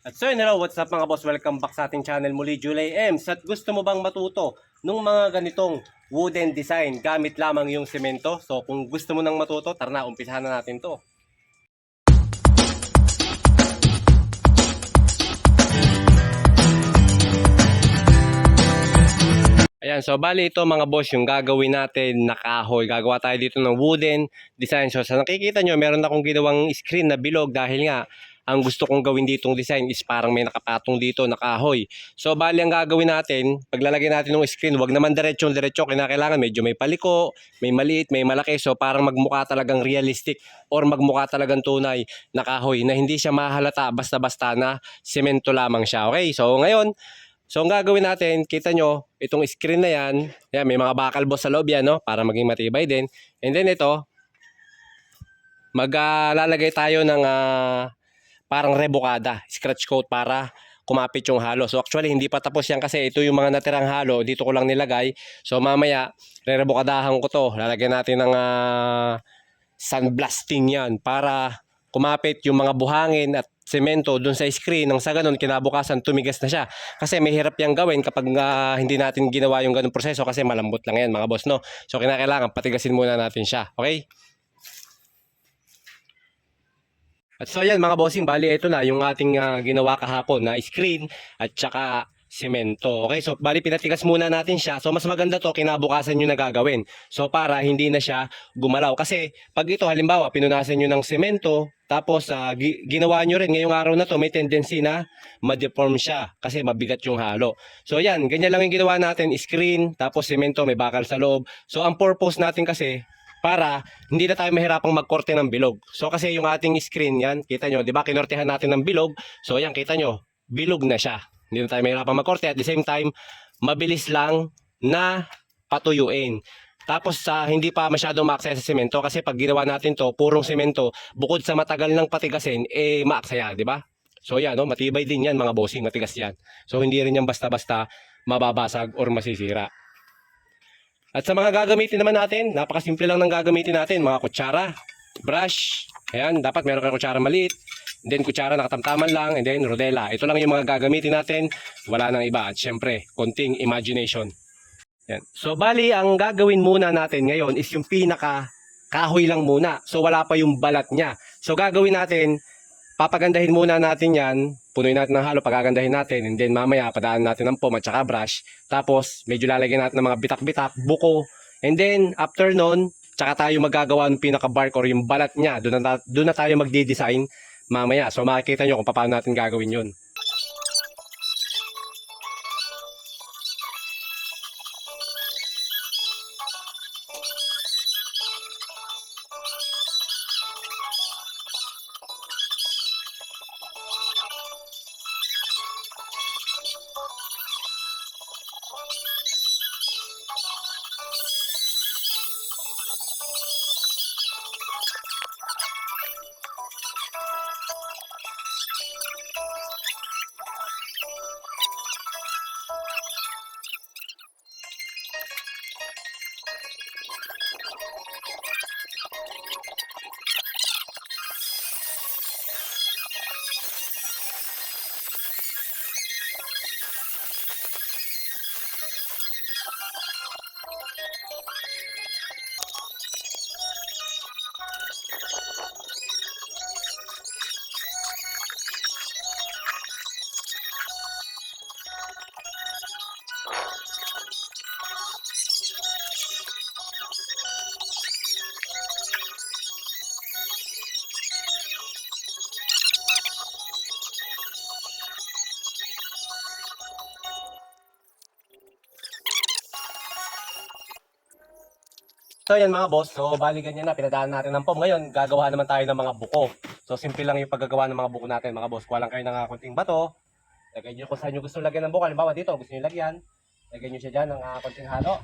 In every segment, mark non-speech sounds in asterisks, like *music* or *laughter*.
At so hello, what's up mga boss? Welcome back sa ating channel muli, July Ems. At gusto mo bang matuto nung mga ganitong wooden design gamit lamang yung semento? So kung gusto mo nang matuto, tara na, umpisahan na natin to. Ayan, so bali ito mga boss, yung gagawin natin na kahoy. Gagawa tayo dito ng wooden design. So sa nakikita nyo, meron akong ginawang screen na bilog dahil nga ang gusto kong gawin ditong design is parang may nakapatong dito na kahoy. So bali ang gagawin natin, paglalagay natin ng screen, wag naman diretsong diretso, kinakailangan medyo may paliko, may maliit, may malaki. So parang magmukha talagang realistic or magmukha talagang tunay na kahoy na hindi siya mahalata basta-basta na semento lamang siya. Okay, so ngayon, So ang gagawin natin, kita nyo, itong screen na yan, yan may mga bakal boss sa loob yan, no? para maging matibay din. And then ito, maglalagay tayo ng ah, parang rebukada, scratch coat para kumapit yung halo. So actually hindi pa tapos yan kasi ito yung mga natirang halo, dito ko lang nilagay. So mamaya, re-rebukadahan ko to. Lalagyan natin ng ah, sandblasting yan para kumapit yung mga buhangin at semento dun sa screen nang sa ganun kinabukasan tumigas na siya kasi may hirap yang gawin kapag ah, hindi natin ginawa yung ganung proseso kasi malambot lang yan mga boss no so kinakailangan patigasin muna natin siya okay at so yan mga bossing, bali ito na yung ating ah, ginawa kahapon na screen at saka semento. Okay, so bali pinatigas muna natin siya. So mas maganda to kinabukasan nyo na gagawin. So para hindi na siya gumalaw. Kasi pag ito halimbawa pinunasan nyo ng semento, tapos ah, gi- ginawa nyo rin ngayong araw na to, may tendency na ma-deform siya kasi mabigat yung halo. So yan, ganyan lang yung ginawa natin, screen, tapos semento, may bakal sa loob. So ang purpose natin kasi, para hindi na tayo mahirapang magkorte ng bilog. So kasi yung ating screen yan, kita nyo, di ba, kinortehan natin ng bilog. So yan, kita nyo, bilog na siya. Hindi na tayo mahirapang magkorte. At the same time, mabilis lang na patuyuin. Tapos sa hindi pa masyadong maaksaya sa semento kasi pag ginawa natin to, purong semento, bukod sa matagal ng patigasin, eh maaksaya, di ba? So yan, no, matibay din yan mga bossing, matigas yan. So hindi rin yan basta-basta mababasag or masisira. At sa mga gagamitin naman natin, napakasimple lang ng gagamitin natin, mga kutsara, brush, ayan, dapat meron kang kutsara maliit, and then kutsara nakatamtaman lang, and then rodela. Ito lang yung mga gagamitin natin, wala nang iba. At syempre, konting imagination. Yan. So bali, ang gagawin muna natin ngayon is yung pinaka kahoy lang muna. So wala pa yung balat niya. So gagawin natin, papagandahin muna natin yan, punuin natin ng halo, pagagandahin natin, and then mamaya padaan natin ng foam at saka brush. Tapos medyo lalagyan natin ng mga bitak-bitak, buko, and then after nun, tsaka tayo magagawa ng pinaka-bark or yung balat niya. Doon na, doon na tayo magdi-design mamaya. So makikita nyo kung paano natin gagawin yun. So yan mga boss, so bali ganyan na, pinadaan natin ng foam. Ngayon, gagawa naman tayo ng mga buko. So simple lang yung paggagawa ng mga buko natin mga boss. Kuha lang kayo ng uh, konting bato. Lagay nyo kung saan nyo gusto lagyan ng buko. Halimbawa dito, gusto nyo lagyan. Lagyan nyo siya dyan ng uh, konting halo.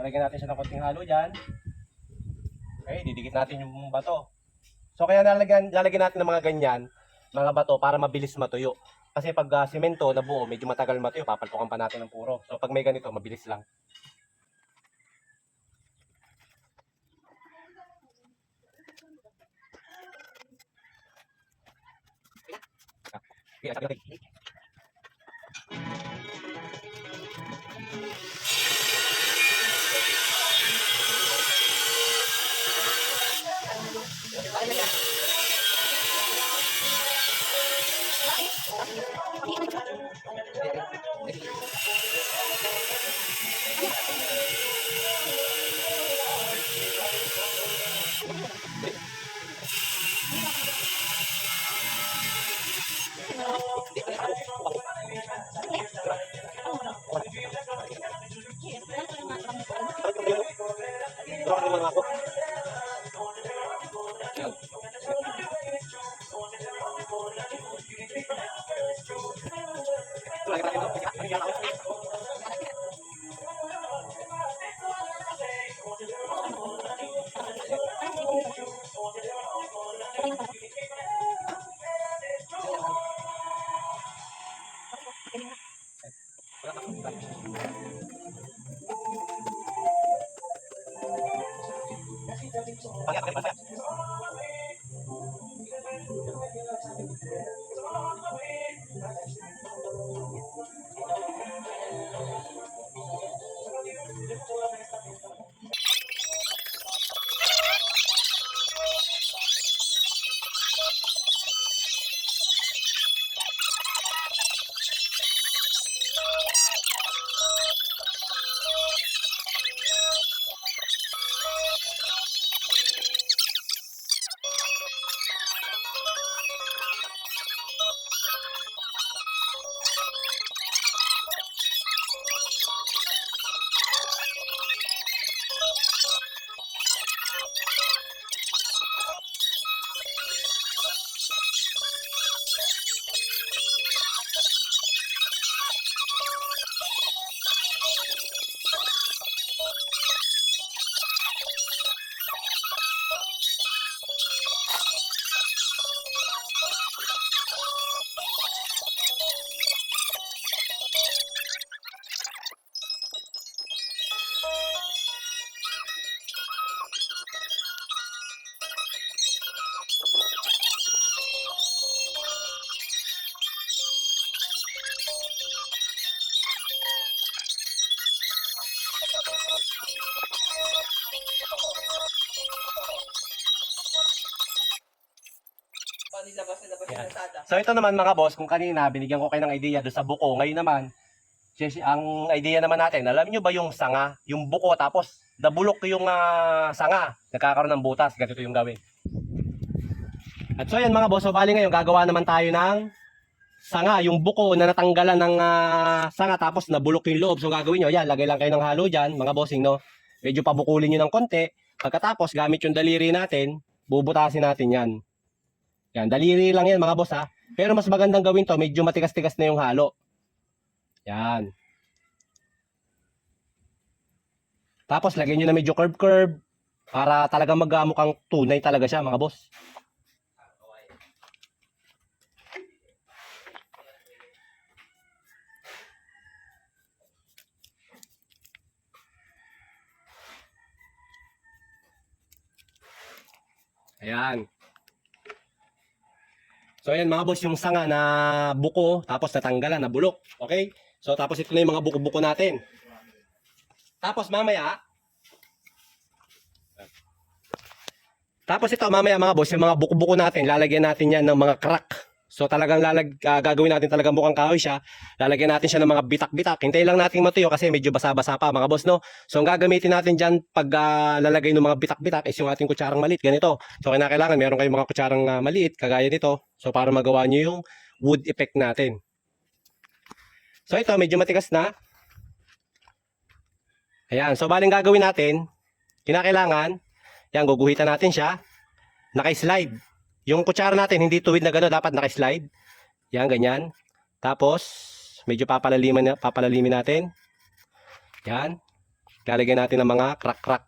Lalagyan natin siya ng konting halo dyan. Okay, didikit natin yung bato. So kaya lalagyan, lalagyan natin ng mga ganyan, mga bato para mabilis matuyo. Kasi pag uh, simento na buo, medyo matagal matuyo, papalpukan pa natin ng puro. So pag may ganito, mabilis lang. Birababaje. So ito naman mga boss, kung kanina binigyan ko kayo ng idea doon sa buko, ngayon naman, ang idea naman natin, alam nyo ba yung sanga, yung buko tapos nabulok yung ah, sanga, nagkakaroon ng butas, ganito yung gawin. At so yan mga boss, so bali ngayon gagawa naman tayo ng sanga, yung buko na natanggalan ng ah, sanga tapos nabulok yung loob. So gagawin nyo, yan, lagay lang kayo ng halo dyan, mga bossing, no? Medyo pabukulin nyo ng konti. Pagkatapos, gamit yung daliri natin, bubutasin natin yan. Yan, daliri lang yan mga boss ha. Pero mas magandang gawin to, medyo matigas-tigas na yung halo. Yan. Tapos lagyan nyo na medyo curve-curve para talaga magmukhang tunay talaga siya mga boss. Ayan. So ayan mga yung sanga na buko, tapos natanggalan, na bulok. Okay? So tapos ito na yung mga buko-buko natin. Tapos mamaya, tapos ito mamaya mga boss, yung mga buko-buko natin, lalagyan natin yan ng mga crack. So talagang lalag, ah, gagawin natin talagang mukhang kahoy siya. Lalagyan natin siya ng mga bitak-bitak. Hintayin lang natin matuyo kasi medyo basa-basa pa mga boss no. So ang gagamitin natin dyan pag ah, lalagay ng mga bitak-bitak is yung ating kutsarang maliit. Ganito. So kailangan meron kayong mga kutsarang ah, maliit kagaya nito. So para magawa nyo yung wood effect natin. So ito medyo matigas na. Ayan. So baling gagawin natin, kinakailangan, yan guguhitan natin siya. Naka-slide. Yung kutsara natin hindi tuwid na gano'n, dapat naka-slide. Yan ganyan. Tapos medyo papalaliman na, papalalimin natin. Yan. Lalagyan natin ng mga crack-crack.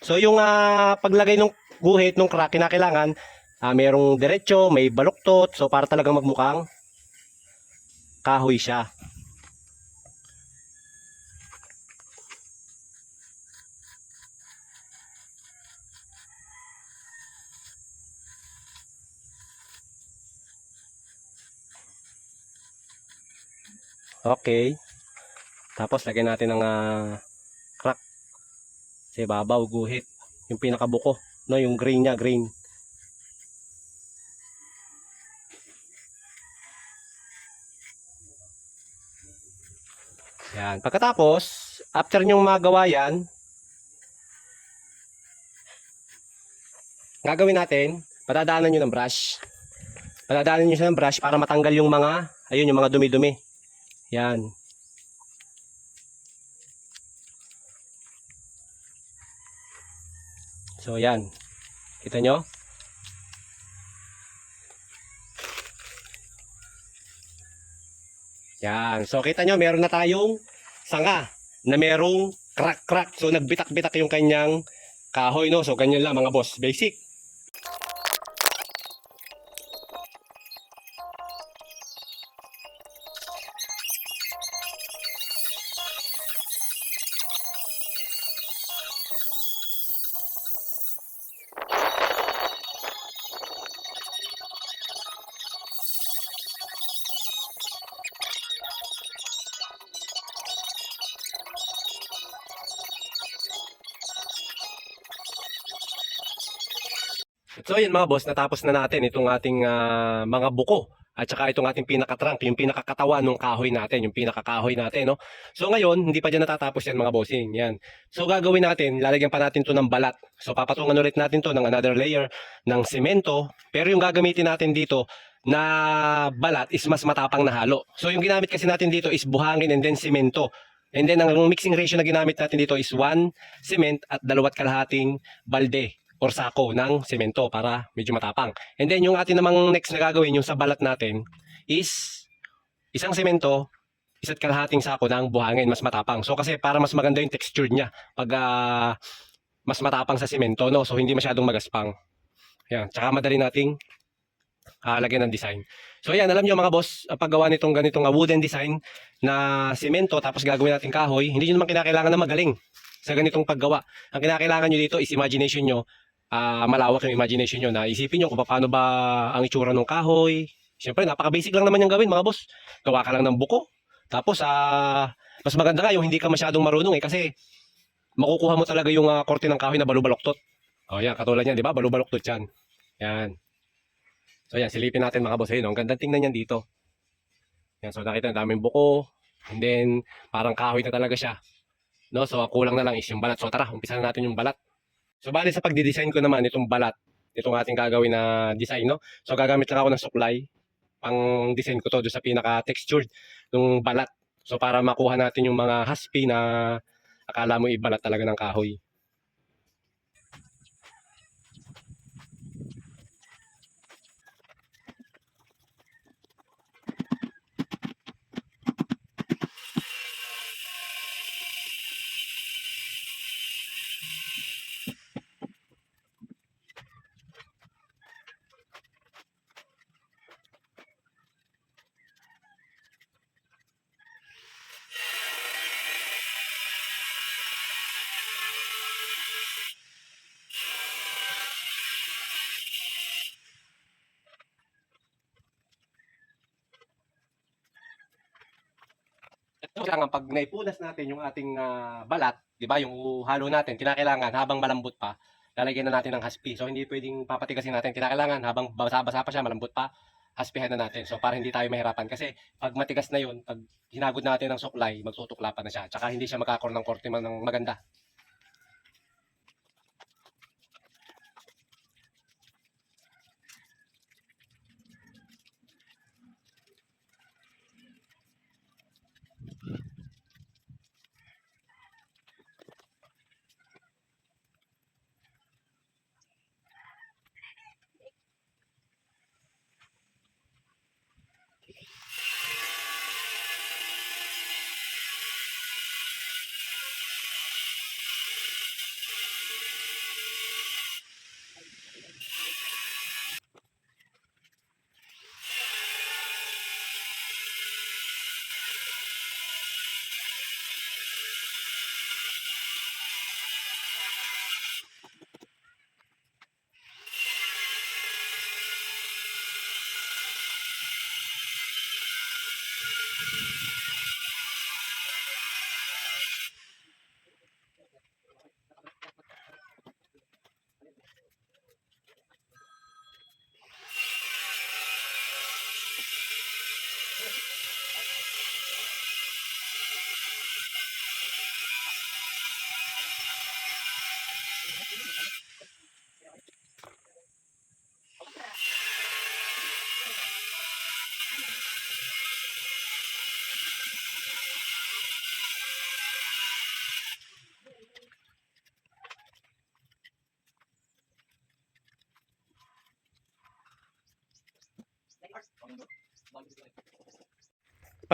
So yung ah, paglagay ng guhit ng crack kinakailangan ah, merong diretso, may baluktot. So para talagang magmukhang kahoy siya. Okay. Tapos lagyan natin ng ah, crack. Sa ibabaw, guhit. Yung pinakabuko. No, yung grain niya, grain. Yan. Pagkatapos, after nyong magawa yan, gagawin natin, patadaanan nyo ng brush. Patadaanan nyo siya ng brush para matanggal yung mga, ayun, yung mga dumi-dumi. Yan. So, yan. Kita nyo? Yan. So, kita nyo, meron na tayong sanga na merong crack-crack. So, nagbitak-bitak yung kanyang kahoy, no? So, ganyan lang, mga boss. Basic. So yun mga boss, natapos na natin itong ating ah, mga buko at saka itong ating pinakatrunk, yung pinakakatawan ng kahoy natin, yung pinakakahoy natin, no? So ngayon, hindi pa dyan natatapos yan mga bossing, yan. So gagawin natin, lalagyan pa natin to ng balat. So papatungan ulit natin to ng another layer ng semento, pero yung gagamitin natin dito na balat is mas matapang na halo. So yung ginamit kasi natin dito is buhangin and then semento. And then ang mixing ratio na ginamit natin dito is 1 cement at dalawat kalahating balde or sako ng semento para medyo matapang. And then yung atin namang next na gagawin, yung sa balat natin, is isang semento, isa't kalahating sako ng buhangin, mas matapang. So kasi para mas maganda yung texture niya pag ah, mas matapang sa semento, no? So hindi masyadong magaspang. Yan. Tsaka madali nating ah, lagyan ng design. So yan, alam nyo mga boss, ah, paggawa nitong ganitong ah, wooden design na semento tapos gagawin natin kahoy, hindi nyo naman kinakailangan na magaling sa ganitong paggawa. Ang kinakailangan nyo dito is imagination nyo ah, malawak yung imagination nyo na isipin nyo kung paano ba ang itsura ng kahoy. Siyempre, napaka-basic lang naman yung gawin mga boss. Gawa ka lang ng buko. Tapos, ah, mas maganda nga yung hindi ka masyadong marunong eh kasi makukuha mo talaga yung ah, korte ng kahoy na balubaloktot. O yan, katulad yan, di ba? Balubaloktot yan. Yan. So yan, silipin natin mga boss. Ayun, oh, ang gandang tingnan yan dito. Yan, so nakita na daming buko. And then, parang kahoy na talaga siya. No, so ang kulang na lang is yung balat. So tara, umpisa na natin yung balat. So bali sa pagdi-design ko naman itong balat, itong ating gagawin na design, no? So gagamit lang ako ng supply pang design ko to doon sa pinaka-textured ng balat. So para makuha natin yung mga haspi na akala mo ibalat talaga ng kahoy. Lang pag naipunas natin yung ating ah, balat, 'di ba? Yung halo natin, kinakailangan habang malambot pa, lalagyan na natin ng haspi. So hindi pwedeng papatigasin natin. Kinakailangan habang basa-basa pa siya, malambot pa, haspihan na natin. So para hindi tayo mahirapan kasi pag matigas na 'yun, pag hinagod natin ng suklay, magtutukla pa na siya. Tsaka hindi siya magkakaroon ng korte man ng maganda.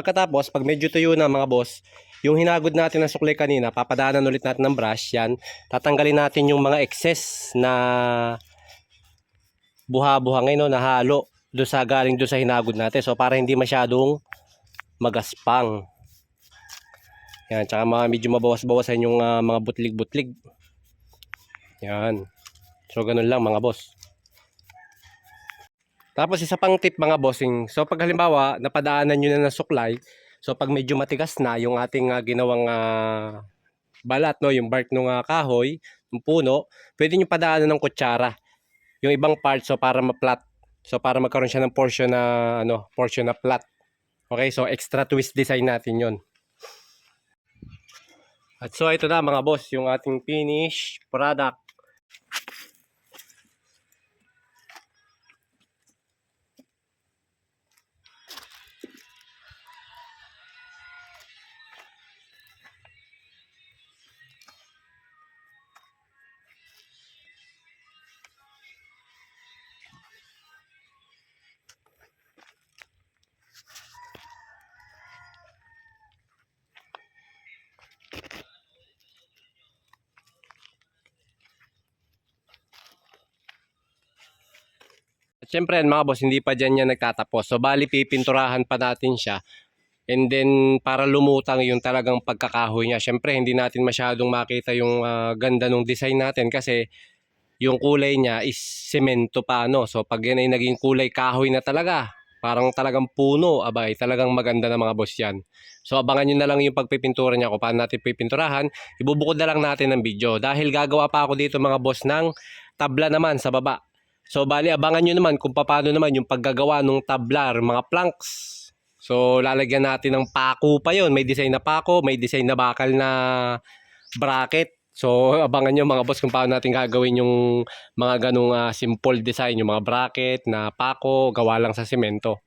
Pagkatapos, pag medyo tuyo na mga boss, yung hinagod natin ng sukli kanina, papadaanan ulit natin ng brush, yan. Tatanggalin natin yung mga excess na buha-buhangin no, na halo do sa galing do sa hinagod natin. So para hindi masyadong magaspang. Yan, tsaka mga medyo mabawas-bawasan yung ah, mga butlig-butlig. Yan. So ganun lang mga boss. Tapos isa pang tip mga bossing. So pag halimbawa napadaanan nyo na ng suklay, so pag medyo matigas na yung ating ah, ginawang ah, balat, no, yung bark ng ah, kahoy, yung puno, pwede nyo padaanan ng kutsara. Yung ibang part so para ma-flat. So para magkaroon siya ng portion na ano, portion na flat. Okay, so extra twist design natin 'yon. At so ito na mga boss, yung ating finish product. Yan, mga boss, hindi pa dyan yan nagtatapos. So bali pipinturahan pa natin siya. And then para lumutang yung talagang pagkakahoy niya. Syempre hindi natin masyadong makita yung ah, ganda ng design natin kasi yung kulay niya is semento pa no. So pag yan ay naging kulay kahoy na talaga, parang talagang puno, abay, talagang maganda na mga boss yan. So abangan nyo na lang yung pagpipintura niya kung paano natin pipinturahan. Ibubukod na lang natin ng video dahil gagawa pa ako dito mga boss ng tabla naman sa baba. So bali abangan nyo naman kung paano naman yung paggagawa ng tablar, mga planks. So lalagyan natin ng pako pa yon, may design na pako, may design na bakal na bracket. So *laughs* abangan nyo mga boss kung paano natin gagawin yung mga ganong ah, simple design, yung mga bracket na pako, gawa lang sa semento.